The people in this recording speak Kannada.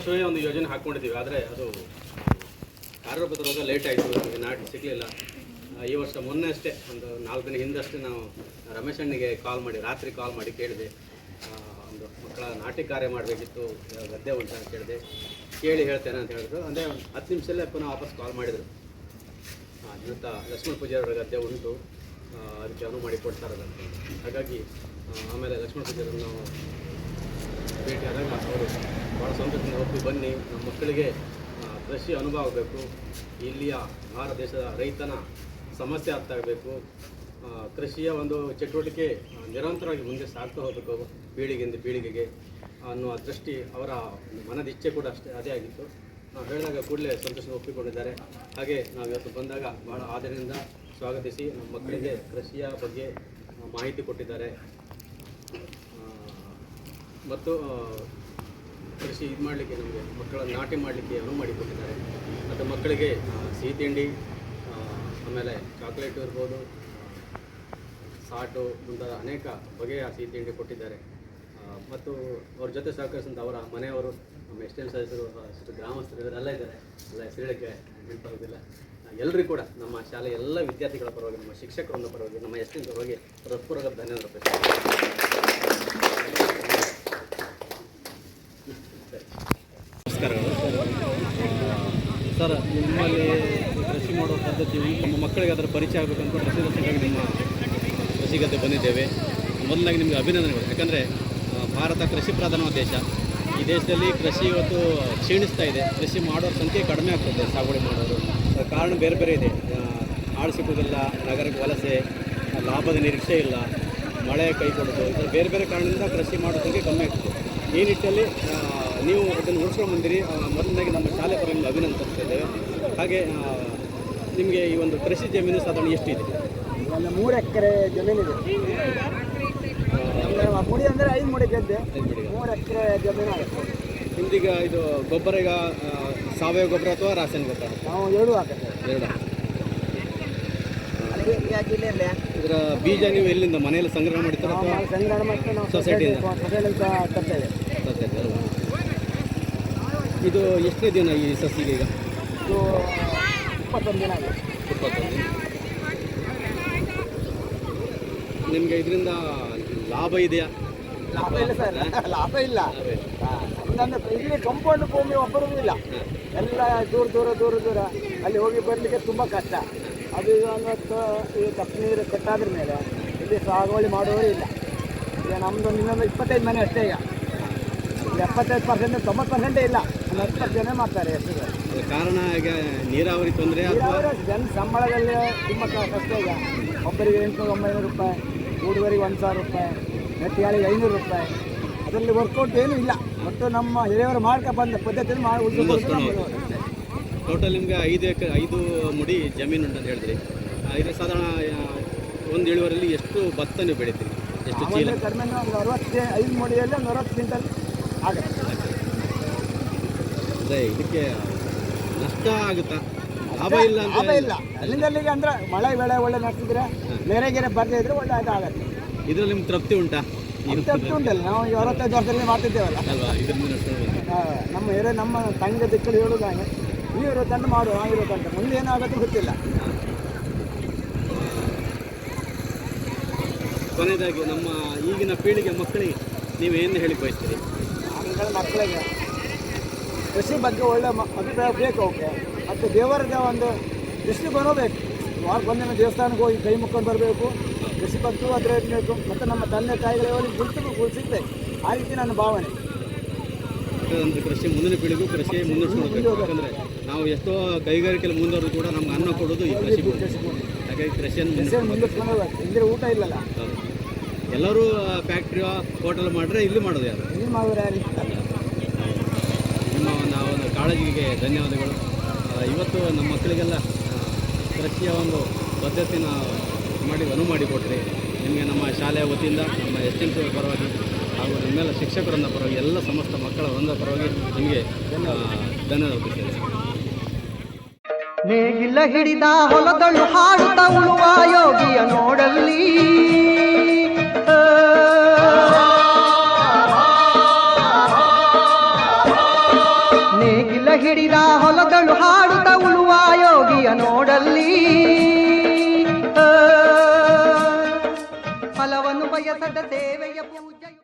ವರ್ಷವೇ ಒಂದು ಯೋಜನೆ ಹಾಕ್ಕೊಂಡಿದ್ದೀವಿ. ಆದರೆ ಅದು ಕಾರ್ಯರೂಪ ತರುವಾಗ ಲೇಟ್ ಆಯಿತು. ನಮಗೆ ನಾಟಿ ಸಿಗಲಿಲ್ಲ. ಈ ವರ್ಷ ಮೊನ್ನೆ ಅಷ್ಟೇ, ಒಂದು ನಾಲ್ಕು ದಿನ ಹಿಂದಷ್ಟೇ ನಾವು ರಮೇಶ್ ಅಣ್ಣಿಗೆ ಕಾಲ್ ಮಾಡಿ, ರಾತ್ರಿ ಕಾಲ್ ಮಾಡಿ ಕೇಳಿದೆ. ಒಂದು ಮಕ್ಕಳ ನಾಟಿ ಕಾರ್ಯ ಮಾಡಬೇಕಿತ್ತು, ಗದ್ದೆ ಉಂಟು ಅಂತ ಕೇಳಿದೆ. ಕೇಳಿ ಹೇಳ್ತೇನೆ ಅಂತ ಹೇಳಿದ್ರು. ಅಂದರೆ ಹತ್ತು ನಿಮಿಷದಲ್ಲೇ ಪುನಃ ವಾಪಸ್ ಕಾಲ್ ಮಾಡಿದರು. ಇವತ್ತ ಲಕ್ಷ್ಮಣ ಪೂಜೆಯವರ ಗದ್ದೆ ಉಂಟು. ಅದಕ್ಕೆ ಅನುವು ಮಾಡಿ ಕೊಡ್ತಾರದಂತೆ ಹಾಗಾಗಿ ಆಮೇಲೆ ಲಕ್ಷ್ಮಣ ಪೂಜಾರನ್ನು ನಾವು ಭೇಟಿಯಾದಾಗ ಅವರು ಭಾಳ ಸಂತೋಷದಿಂದ ಒಪ್ಪಿ ಬನ್ನಿ. ನಮ್ಮ ಮಕ್ಕಳಿಗೆ ಕೃಷಿ ಅನುಭವ ಆಗಬೇಕು. ಇಲ್ಲಿಯ ಭಾರತ ದೇಶದ ರೈತನ ಸಮಸ್ಯೆ ಅರ್ಥ ಆಗಬೇಕು. ಕೃಷಿಯ ಒಂದು ಚಟುವಟಿಕೆ ನಿರಂತರವಾಗಿ ಮುಂದೆ ಸಾಗ್ತಾ ಹೋಗಬೇಕು ಪೀಳಿಗೆಯಿಂದ ಪೀಳಿಗೆಗೆ ಅನ್ನುವ ದೃಷ್ಟಿ ಅವರ ಒಂದು ಮನದ ಇಚ್ಛೆ ಕೂಡ ಅಷ್ಟೇ, ಅದೇ ಆಗಿತ್ತು. ನಾವು ಹೇಳಿದಾಗ ಕೂಡಲೇ ಸಂತೋಷ ಒಪ್ಪಿಕೊಂಡಿದ್ದಾರೆ. ಹಾಗೆ ನಾವು ಇವತ್ತು ಬಂದಾಗ ಭಾಳ ಆದರಿಂದ ಸ್ವಾಗತಿಸಿ ನಮ್ಮ ಮಕ್ಕಳಿಗೆ ಕೃಷಿಯ ಬಗ್ಗೆ ಮಾಹಿತಿ ಕೊಟ್ಟಿದ್ದಾರೆ. ಮತ್ತು ಕೃಷಿ ಇದು ಮಾಡಲಿಕ್ಕೆ ನಮಗೆ ಮಕ್ಕಳ ನಾಟಿ ಮಾಡಲಿಕ್ಕೆ ಅನುವು ಮಾಡಿಕೊಟ್ಟಿದ್ದಾರೆ. ಮತ್ತು ಮಕ್ಕಳಿಗೆ ಸಿಹಿ ತಿಂಡಿ ಆಮೇಲೆ ಚಾಕ್ಲೇಟ್ ಇರ್ಬೋದು, ಸಾಟು ಮುಂತಾದ ಅನೇಕ ಬಗೆಯ ಸಿಹಿ ತಿಂಡಿ ಕೊಟ್ಟಿದ್ದಾರೆ. ಮತ್ತು ಅವ್ರ ಜೊತೆ ಸಹಕರಿಸಿದಂಥ ಅವರ ಮನೆಯವರು, ನಮ್ಮ ಎಷ್ಟೇ ಸದಸ್ಯರು, ಅಷ್ಟು ಗ್ರಾಮಸ್ಥರು ಎಲ್ಲ ಇದ್ದಾರೆ. ಎಲ್ಲ ಹೆಸರಿಡಕ್ಕೆ ನೆನಪಾಗೋದಿಲ್ಲ ಎಲ್ಲರಿಗೂ ಕೂಡ ನಮ್ಮ ಶಾಲೆಯ ಎಲ್ಲ ವಿದ್ಯಾರ್ಥಿಗಳ ಪರವಾಗಿ, ನಮ್ಮ ಶಿಕ್ಷಕರ ಪರವಾಗಿ, ನಮ್ಮ ಎಸ್ಟೇಟ್ ಪರವಾಗಿ ಹೃತ್ಪೂರ್ವಕ ಧನ್ಯವಾದ ನಮಸ್ಕಾರಗಳು ಸರ್ ನಿಮ್ಮಲ್ಲಿ ಕೃಷಿ ಮಾಡುವ ಪದ್ಧತಿ ನಮ್ಮ ಮಕ್ಕಳಿಗೆ ಅದರ ಪರಿಚಯ ಆಗಬೇಕು ಅಂತ ಕೃಷಿ ನಿಮ್ಮ ಕೃಷಿ ಗದ್ದೆ ಬಂದಿದ್ದೇವೆ. ಮೊದಲಾಗಿ ನಿಮಗೆ ಅಭಿನಂದನೆಗಳು. ಯಾಕಂದರೆ ಭಾರತ ಕೃಷಿ ಪ್ರಧಾನ ದೇಶ. ಈ ದೇಶದಲ್ಲಿ ಕೃಷಿ ಇವತ್ತು ಕ್ಷೀಣಿಸ್ತಾ ಇದೆ. ಕೃಷಿ ಮಾಡೋರ ಸಂಖ್ಯೆ ಕಡಿಮೆ ಆಗ್ತದೆ ಸಾಗುವಳಿ ಮಾಡೋರು ಕಾರಣ ಬೇರೆ ಬೇರೆ ಇದೆ. ಆಳು ಸಿಗೋದಿಲ್ಲ ನಗರಕ್ಕೆ ವಲಸೆ ಲಾಭದ ನಿರೀಕ್ಷೆ ಇಲ್ಲ ಮಳೆ ಕೈ ಕೊಡೋದು ಬೇರೆ ಬೇರೆ ಕಾರಣದಿಂದ ಕೃಷಿ ಮಾಡೋ ಸಂಖ್ಯೆ ಕಮ್ಮಿ ಆಗ್ತದೆ. ಈ ನಿಟ್ಟಲ್ಲಿ ಆ, ನೀವು ಅದನ್ನು ಉಳಿಸ್ಕೊಂಡು ಬಂದಿರಿ. ಮೊದಲನೇಗೆ ನಮ್ಮ ಶಾಲೆ ಪರ ನಿಮ್ಗೆ ಅಭಿನಂದಿಸ್ತೇವೆ ಹಾಗೆ ನಿಮಗೆ ಈ ಒಂದು ಕೃಷಿ ಜಮೀನು ಸಾಧಾರಣ ಎಷ್ಟಿದೆ ಒಂದು ಮೂರು ಎಕರೆ ಜಮೀನಿದೆ. ಮುಡಿ ಅಂದರೆ ಐದು ಮುಡಿ ಗೆದ್ದೆ. ಮೂರು ಎಕರೆ ಜಮೀನು ಆಗುತ್ತೆ ನಿಮ್ದೀಗ ಇದು ಗೊಬ್ಬರ ಈಗ ಸಾವಯವ ಗೊಬ್ಬರ ಅಥವಾ ರಾಸಾಯನಿಕ ಗೊಬ್ಬರ? ನಾವು ಎರಡು ಹಾಕುತ್ತೆ ಎರಡು. ಇದರ ಬೀಜ ನೀವು ಎಲ್ಲಿಂದ ಮನೆಯಲ್ಲಿ ಸಂಗ್ರಹ ಮಾಡ್ತೀರಾ ಸಂಗ್ರಹ ಅಥವಾ ಮಾಡಿ ಸಂಗ್ರಹಣ ಮಾಡ್ಕೊಂಡು ನಾವು ಸೊಸೈಟಿಯಿಂದ? ಸೊಸೈಟಿ ಅಂತ ತರ್ತೇವೆ? ಇದು ಎಷ್ಟನೇ ದಿನ ಈ ಸಸಿಗೆ ಈಗ? ಇದು ಇಪ್ಪತ್ತೊಂದು ದಿನ ಆಗಿದೆ. ಇಪ್ಪತ್ತೊಂದು ದಿನ. ನಿಮಗೆ ಇದರಿಂದ ಲಾಭ ಇದೆಯಾ? ಲಾಭ ಇಲ್ಲ ಸರ್. ಲಾಭ ಇಲ್ಲ. ಇಲ್ಲಿ. ಕಂಪೌಂಡ್ ಭೂಮಿ ಒಬ್ಬರೂ ಇಲ್ಲ. ಎಲ್ಲ ದೂರ ದೂರ ದೂರ ದೂರ. ಅಲ್ಲಿ ಹೋಗಿ ಬರಲಿಕ್ಕೆ ತುಂಬ ಕಷ್ಟ. ಅದು ಇವತ್ತು ಈ ತಪ್ಪು ನೀರು ಕಟ್ಟಾದ್ರ ಮೇಲೆ ಇಲ್ಲಿ ಸಾಗುವಳಿ ಮಾಡುವವರು ಇಲ್ಲ. ಈಗ ನಮ್ಮದು ನಿನ್ನೊಂದು ಇಪ್ಪತ್ತೈದು ಮನೆ ಅಷ್ಟೇ ಈಗ. ಎಪ್ಪತ್ತೈದು ಪರ್ಸೆಂಟ್ ತೊಂಬತ್ತು ಪರ್ಸೆಂಟೇ ಇಲ್ಲ. ಜನ ಮಾಡ್ತಾರೆ ಎಷ್ಟು ಕಾರಣ ಈಗ ನೀರಾವರಿ ತೊಂದರೆ ಜನ ಸಂಬಳದಲ್ಲಿ ತುಂಬ ಕಷ್ಟ ಈಗ. ಒಬ್ಬರಿಗೆ ಎಂಟುನೂರು ಒಂಬೈನೂರು ರೂಪಾಯಿ ಮೂರುವರೆಗೆ ಒಂದು ಸಾವಿರ ರೂಪಾಯಿ ನೆಟ್ಟಿಯಾಳಿಗೆ ಐನೂರು ರೂಪಾಯಿ. ಅದರಲ್ಲಿ ವರ್ಕೌಟ್ ಏನೂ ಇಲ್ಲ. ಮತ್ತು ನಮ್ಮ ಹಿರಿಯವರು ಮಾಡ್ಕೊ ಬಂದ ಪದ್ಧತಿಯಲ್ಲಿ ಮಾಡಿ ಟೋಟಲ್ ನಿಮ್ಗೆ ಐದು ಎಕರೆ ಐದು ಮುಡಿ ಜಮೀನು ಉಂಟು ಅಂತ ಹೇಳಿದ್ರಿ ಇದು ಸಾಧಾರಣ ಒಂದು ಇಳುವರಿಯಲ್ಲಿ ಎಷ್ಟು ಭತ್ತ ನೀವು ಬೆಳಿತೀರಿ? ಎಷ್ಟು ಕಡಿಮೆ ಒಂದು ಅರವತ್ತು ಐದು ಮಡಿಯಲ್ಲಿ ಒಂದು ಅರವತ್ತು ಕ್ವಿಂಟಲ್ ಆಗುತ್ತೆ. ಅದೇ ಇದಕ್ಕೆ ನಷ್ಟ ಆಗುತ್ತಾ? ಲಾಭ ಇಲ್ಲ ಲಾಭ ಇಲ್ಲ. ಅಲ್ಲಿಂದ ಅಲ್ಲಿಗೆ ಅಂದ್ರೆ ಮಳೆ ಬೆಳೆ ಒಳ್ಳೆ ನಡೆಸಿದ್ರೆ ಬೇರೆ ಗೆರೆ ಬರ್ದೇ ಇದ್ರೆ ಒಳ್ಳೆ ಆಗುತ್ತೆ ಇದ್ರಲ್ಲಿ ನಿಮ್ಗೆ ತೃಪ್ತಿ ಉಂಟಾ? ತೃಪ್ತಿ ಉಂಟಲ್ಲ. ನಾವು ಈ ಅರವತ್ತೈದು ವರ್ಷದಲ್ಲಿ ಮಾಡ್ತಿದ್ದೇವಲ್ಲ. ನಮ್ಮ ಹಿರಿಯ ನಮ್ಮ ತಂಗ ದಿಕ್ಕಲ್ಲಿ ಹೇಳುದಾಗೆ ಈ ಇರುತ್ತಂತ ಮಾಡು ಆ ಇರುತ್ತಂತ ಮುಂದೆ ಏನಾಗುತ್ತೆ ಗೊತ್ತಿಲ್ಲ. ಕೊನೆಯದಾಗಿ ನಮ್ಮ ಈಗಿನ ಪೀಳಿಗೆ ಮಕ್ಕಳಿಗೆ ನೀವು ಏನು ಹೇಳಿ ಬಯಸ್ತೀರಿ? ಮಕ್ಕಳಿಗೆ ಕೃಷಿ ಬಗ್ಗೆ ಒಳ್ಳೆ ಅಭಿಪ್ರಾಯ ಬೇಕು ಅವಕ್ಕೆ ಮತ್ತು ದೇವರದ ಒಂದು ಕೃಷಿ ಬರೋಬೇಕು ವಾರ ವಾರಕ್ಕೊಂದಿನ ದೇವಸ್ಥಾನಕ್ಕೆ ಹೋಗಿ ಕೈ ಮುಕ್ಕೊಂಡು ಬರಬೇಕು. ಕೃಷಿ ಬಗ್ಗೆ ಅದರ ಇರಬೇಕು. ಮತ್ತು ನಮ್ಮ ತಂದೆ ತಾಯಿಗಳಿಗೆ ಗುರುತು ಗುರುತಿಸಬೇಕು ಆ ರೀತಿ ನನ್ನ ಭಾವನೆ. ಒಂದು ಕೃಷಿ ಮುಂದಿನ ಪೀಳಿಗೂ ಕೃಷಿ ಮುಂದೆ ಯಾಕಂದರೆ ನಾವು ಎಷ್ಟೋ ಕೈಗಾರಿಕೆಯಲ್ಲಿ ಮುಂದುವರೆದು ಕೂಡ ನಮ್ಗೆ ಅನ್ನ ಕೊಡೋದು ಈ ಕೃಷಿ. ಹಾಗಾಗಿ ಕೃಷಿಯನ್ನು ಮುಂದೆ ಮುಂದುವರ್ಸ್ಕೊಂಡು ಹೋಗ್ಬೇಕು. ಊಟ ಇಲ್ಲಲ್ಲ. ಎಲ್ಲರೂ ಫ್ಯಾಕ್ಟ್ರಿಯೋ ಹೋಟೆಲ್ ಮಾಡಿದ್ರೆ ಇಲ್ಲಿ ಮಾಡೋದು ಯಾರು? ಇಲ್ಲಿ ಮಾಡಿದ್ರೆ ಯಾರು? ಕಾಳಜಿಗೆ ಧನ್ಯವಾದಗಳು. ಇವತ್ತು ನಮ್ಮ ಮಕ್ಕಳಿಗೆಲ್ಲ ಕೃಷಿಯ ಒಂದು ಪದ್ಧತಿನ ಮಾಡಿ ಅನುವು ಮಾಡಿಕೊಟ್ರಿ. ನಿಮಗೆ ನಮ್ಮ ಶಾಲೆಯ ವತಿಯಿಂದ, ನಮ್ಮ ಎಸ್ ಎನ್ ಪರವಾಗಿ ಹಾಗೂ ನಮ್ಮೆಲ್ಲ ಶಿಕ್ಷಕರನ್ನ ಪರವಾಗಿ, ಎಲ್ಲ ಸಮಸ್ತ ಮಕ್ಕಳ ಒಂದ ಪರವಾಗಿ ನಿಮಗೆ ಧನ್ಯವಾದ ಹಿಡಿದ ಹೊಲದಳು ಹಾಡುತ್ತ ಉಳುವ ಯೋಗಿಯ ನೋಡಲ್ಲಿ. ಹೊಲದಳು ಹಾಡುತ್ತ ಉಳುವ ಯೋಗಿಯ ನೋಡಲ್ಲಿ. ಫಲವನ್ನು ಬಯಸದ ಸೇವೆಯ ಪೂಜೆ